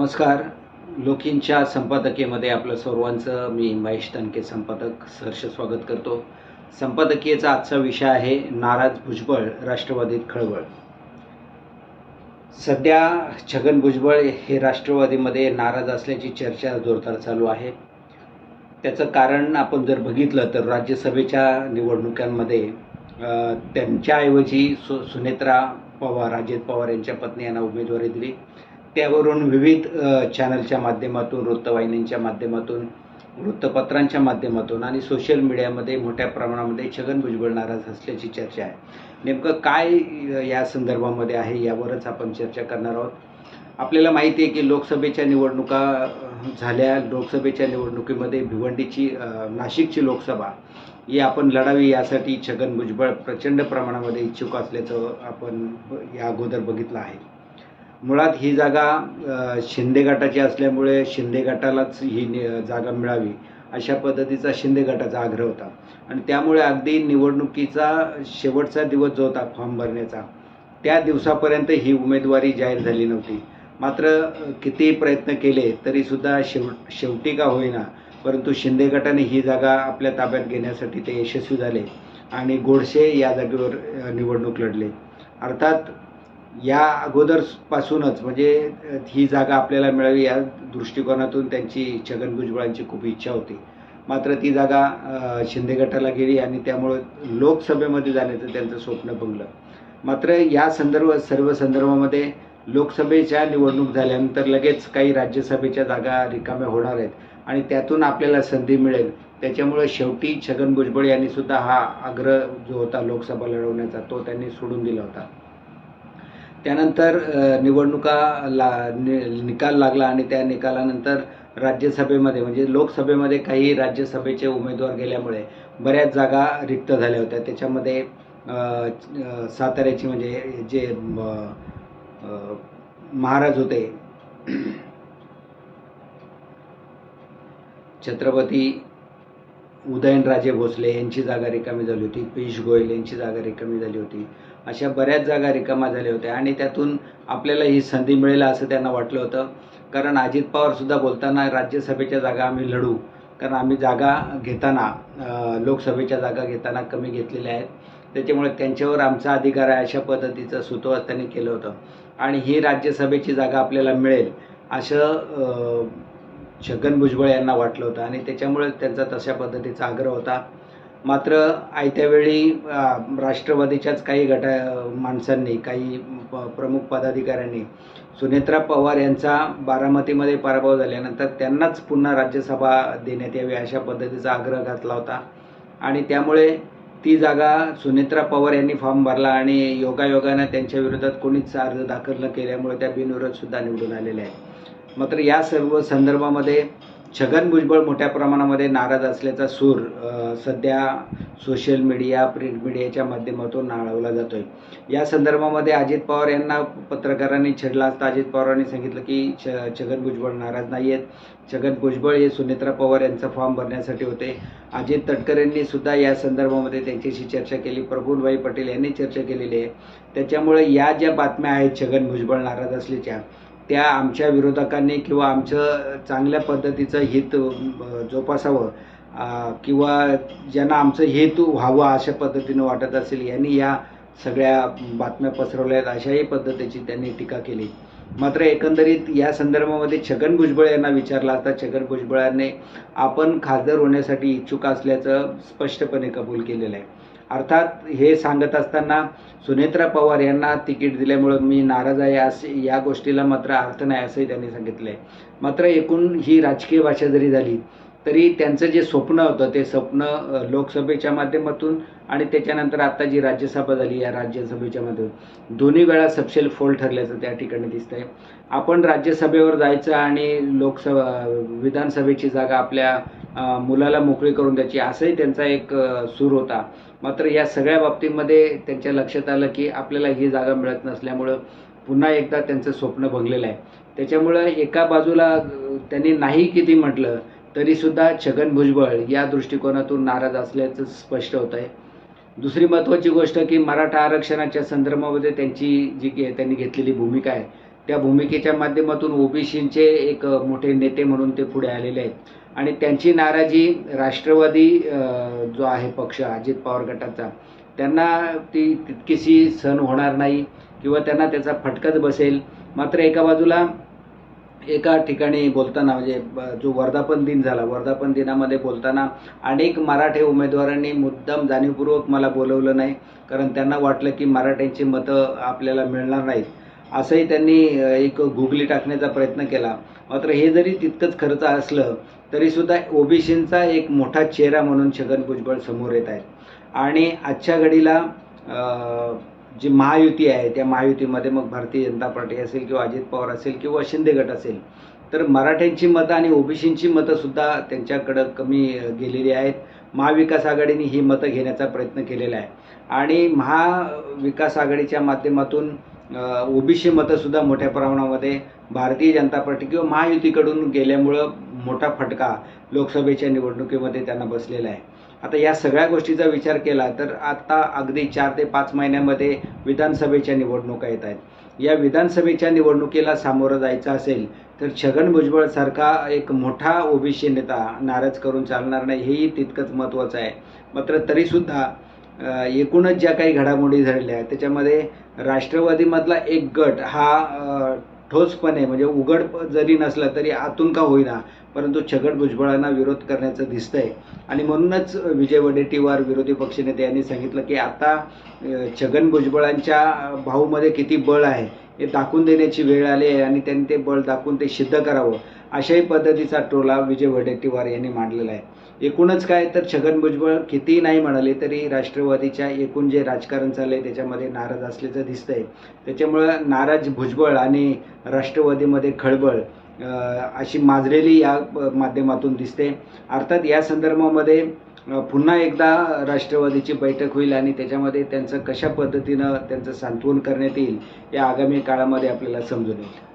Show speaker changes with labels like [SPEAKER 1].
[SPEAKER 1] नमस्कार. लोकींच्या संपादकीयमध्ये आपलं सर्वांचं मी महेश तनके संपादक सहर्ष स्वागत करतो. संपादकीयचा आजचा विषय आहे नाराज भुजबळ राष्ट्रवादीत खळबळ. सध्या छगन भुजबळ हे राष्ट्रवादीमध्ये नाराज असल्याची चर्चा जोरदार चालू आहे. त्याचं कारण आपण जर बघितलं तर राज्यसभेच्या निवडणुकांमध्ये त्यांच्याऐवजी सु सुनेत्रा पवार अजित पवार यांच्या पत्नी यांना उमेदवारी दिली. त्यावरून विविध चॅनलच्या माध्यमातून वृत्तवाहिन्यांच्या माध्यमातून वृत्तपत्रांच्या माध्यमातून आणि सोशल मीडियामध्ये मोठ्या प्रमाणामध्ये छगन भुजबळ नाराज असल्याची चर्चा आहे. नेमकं काय या संदर्भामध्ये आहे यावरच आपण चर्चा करणार आहोत. आपल्याला माहिती आहे की लोकसभेच्या निवडणुका झाल्या. लोकसभेच्या निवडणुकीमध्ये भिवंडीची नाशिकची लोकसभा ही आपण लढावी यासाठी छगन भुजबळ प्रचंड प्रमाणामध्ये इच्छुक असल्याचं आपण या अगोदर बघितलं आहे. मुळात ही जागा शिंदे गटाची असल्यामुळे शिंदे गटालाच ही नि- जागा मिळावी अशा पद्धतीचा शिंदे गटाचा आग्रह होता. आणि त्यामुळे अगदी निवडणुकीचा शेवटचा दिवस जो होता फॉर्म भरण्याचा त्या दिवसापर्यंत ही उमेदवारी जाहीर झाली नव्हती. मात्र कितीही किती प्रयत्न केले तरीसुद्धा शेव शेवटी का होईना परंतु शिंदे गटाने ही जागा आपल्या ताब्यात घेण्यासाठी ते यशस्वी झाले आणि गोडसे या जागेवर निवडणूक लढले. अर्थात या अगोदरपासूनच म्हणजे ही जागा आपल्याला मिळावी या दृष्टिकोनातून त्यांची छगन भुजबळांची खूप इच्छा होती. मात्र ती जागा शिंदे गटाला गेली आणि त्यामुळं लोकसभेमध्ये जाण्याचं त्यांचं स्वप्न भंगलं. मात्र या संदर्भ सर्व संदर्भामध्ये लोकसभेच्या निवडणूक झाल्यानंतर लगेच काही राज्यसभेच्या जागा रिकाम्या होणार आहेत आणि त्यातून आपल्याला संधी मिळेल. त्याच्यामुळे शेवटी छगन भुजबळ यांनीसुद्धा हा आग्रह जो होता लोकसभा लढवण्याचा तो त्यांनी सोडून दिला होता. त्यानंतर निवडणुका ला नि- निकाल लागला आणि त्या निकालानंतर राज्यसभेमध्ये म्हणजे लोकसभेमध्ये काही राज्यसभेचे उमेदवार गेल्यामुळे बऱ्याच जागा रिक्त झाल्या होत्या. त्याच्यामध्ये साताऱ्याची म्हणजे जे महाराज होते छत्रपती उदयनराजे भोसले यांची जागा रिकामी झाली होती. पियुष गोयल यांची जागा रिकामी झाली होती. अशा बऱ्याच जागा रिकामा झाल्या होत्या आणि त्यातून आपल्याला ही संधी मिळेल असं त्यांना वाटलं होतं. कारण अजित पवारसुद्धा बोलताना राज्यसभेच्या जागा आम्ही लढू. कारण आम्ही जागा घेताना लोकसभेच्या जागा घेताना कमी घेतलेल्या आहेत. त्याच्यामुळे त्यांच्यावर आमचा अधिकार आहे अशा पद्धतीचं सुतोवाच त्यांनी केलं होतं. आणि ही राज्यसभेची जागा आपल्याला मिळेल असं छगन भुजबळ यांना वाटलं होतं आणि त्याच्यामुळे त्यांचा तशा पद्धतीचा आग्रह होता. मात्र आयत्यावेळी राष्ट्रवादीच्याच काही गटा माणसांनी काही प- प्रमुख पदाधिकाऱ्यांनी सुनेत्रा पवार यांचा बारामतीमध्ये पराभव झाल्यानंतर त्यांनाच पुन्हा राज्यसभा देण्यात यावी अशा पद्धतीचा आग्रह घातला होता. आणि त्यामुळे ती जागा सुनेत्रा पवार यांनी फॉर्म भरला आणि योगायोगानं त्यांच्या विरोधात कोणीच अर्ज दाखल न केल्यामुळे त्या बिनविरोधसुद्धा निवडून आलेल्या आहेत. मात्र या सर्व संदर्भामध्ये छगन भुजबळ मोठ्या प्रमाणामध्ये नाराज असल्याचा सूर सध्या सोशल मीडिया प्रिंट मीडियाच्या माध्यमातून नाळवला आहे या संदर्भामध्ये अजित पवार यांना पत्रकारांनी छेडला असता अजित पवारांनी सांगितलं की छ छगन भुजबळ नाराज नाही आहेत छगन भुजबळ हे सुनेत्रा पवार यांचा फॉर्म भरण्यासाठी होते. अजित तटकरेंनी सुद्धा या संदर्भामध्ये त्यांच्याशी चर्चा केली. प्रफुल्लभाई पटेल यांनी चर्चा केलेली आहे. त्याच्यामुळे या ज्या बातम्या आहेत छगन भुजबळ नाराज असल्याच्या त्या आमच्या विरोधकांनी किंवा आमचं चांगल्या पद्धतीचं हित जोपासावं किंवा ज्यांना आमचं हेतू व्हावं अशा पद्धतीनं वाटत असेल यांनी या सगळ्या बातम्या पसरवल्या आहेत अशाही पद्धतीची त्यांनी टीका केली. मात्र एकंदरीत या संदर्भामध्ये छगन भुजबळ यांना विचारला असता छगन भुजबळांनी आपण खासदार होण्यासाठी इच्छुक असल्याचं स्पष्टपणे कबूल केलेलं आहे. अर्थात हे सांगत असताना सुनेत्रा पवार यांना तिकीट दिल्यामुळं मी नाराज आहे असे या गोष्टीला मात्र अर्थ नाही असंही त्यांनी सांगितलं आहे मात्र एकूण ही राजकीय भाषा जरी झाली तरी त्यांचं जे स्वप्न होतं ते स्वप्न लोकसभेच्या माध्यमातून आणि त्याच्यानंतर आता जी राज्यसभा झाली या राज्यसभेच्या माध्यमातून. दोन्ही वेळा सपशेल फोल ठरल्याचं त्या ठिकाणी दिसतंय. आपण राज्यसभेवर जायचं आणि लोकसभा विधानसभेची जागा आपल्या मुलाला मोकळी करून द्यायची असंही त्यांचा एक सूर होता. मात्र या सगळ्या बाबतीमध्ये त्यांच्या लक्षात आलं की आपल्याला ही जागा मिळत नसल्यामुळं पुन्हा एकदा त्यांचं स्वप्न भंगलेलं आहे. त्याच्यामुळं एका बाजूला त्यांनी नाही किती म्हटलं तरीसुद्धा छगन भुजबळ या दृष्टिकोनातून नाराज असल्याचं स्पष्ट होत आहे दुसरी महत्त्वाची गोष्ट की मराठा आरक्षणाच्या संदर्भामध्ये त्यांची जी त्यांनी घेतलेली भूमिका आहे त्या भूमिकेच्या माध्यमातून ओबीसींचे एक मोठे नेते म्हणून ते पुढे आलेले आहेत. आणि त्यांची नाराजी राष्ट्रवादी जो आहे पक्ष अजित पवार गटाचा त्यांना ती तितकीशी सहन होणार नाही किंवा त्यांना त्याचा फटकाच बसेल. मात्र एका बाजूला एका ठिकाणी बोलताना म्हणजे जो वर्धापन दिन झाला वर्धापन दिनामध्ये बोलताना अनेक मराठे उमेदवारांनी मुद्दाम जाणीवपूर्वक मला बोलवलं नाही कारण त्यांना वाटलं की मराठ्यांची मतं आपल्याला मिळणार नाहीत. असंही त्यांनी एक गुगली टाकण्याचा प्रयत्न केला. मात्र हे जरी तितकंच खर्च असलं तरीसुद्धा ओबीसींचा एक मोठा चेहरा म्हणून छगन भुजबळ समोर येत आहेत. आणि आजच्या घडीला जी महायुती आहे त्या महायुतीमध्ये मग भारतीय जनता पार्टी असेल किंवा अजित पवार असेल किंवा शिंदे गट असेल तर मराठ्यांची मतं आणि ओबीसींची मतंसुद्धा त्यांच्याकडं कमी गेलेली आहेत. महाविकास आघाडीने ही मतं घेण्याचा प्रयत्न केलेला आहे. आणि महाविकास आघाडीच्या माध्यमातून ओबीसी मतंसुद्धा मोठ्या प्रमाणामध्ये भारतीय जनता पार्टी किंवा महायुतीकडून गेल्यामुळं मोठा फटका लोकसभेच्या निवडणुकीमध्ये त्यांना बसलेला आहे. आता या सगळ्या गोष्टीचा विचार केला तर आत्ता अगदी चार ते पाच महिन्यामध्ये विधानसभेच्या निवडणुका येत आहेत. या विधानसभेच्या निवडणुकीला सामोरं जायचं असेल तर छगन भुजबळसारखा एक मोठा ओबीसी नेता नाराज करून चालणार नाही हेही तितकंच महत्त्वाचं आहे. मात्र तरीसुद्धा एकूणच ज्या काही घडामोडी झालेल्या त्याच्यामध्ये राष्ट्रवादीमधला एक गट हा ठोसपणे म्हणजे उघड जरी नसला तरी आतून का होईना परंतु छगन भुजबळांना विरोध करण्याचं दिसतंय. आणि म्हणूनच विजय वडेट्टीवार विरोधी पक्षनेते यांनी सांगितलं की आता छगन भुजबळांच्या भाऊमध्ये किती बळ आहे हे दाखवून देण्याची वेळ आली आहे आणि त्यांनी ते बळ दाखवून ते सिद्ध करावं. अशाही पद्धतीचा टोला विजय वडेट्टीवार यांनी मांडलेला आहे. एकूणच काय तर छगन भुजबळ कितीही नाही म्हणाले तरी राष्ट्रवादीच्या एकूण जे राजकारण चाललं आहे त्याच्यामध्ये नाराज असल्याचं दिसतंय. त्याच्यामुळं नाराज भुजबळ आणि राष्ट्रवादीमध्ये खळबळ अशी माजलेली या माध्यमातून दिसते. अर्थात या संदर्भामध्ये पुन्हा एकदा राष्ट्रवादीची बैठक होईल आणि त्याच्यामध्ये त्यांचं कशा पद्धतीनं त्यांचं सांत्वन करण्यात येईल या आगामी काळामध्ये आपल्याला समजून येईल.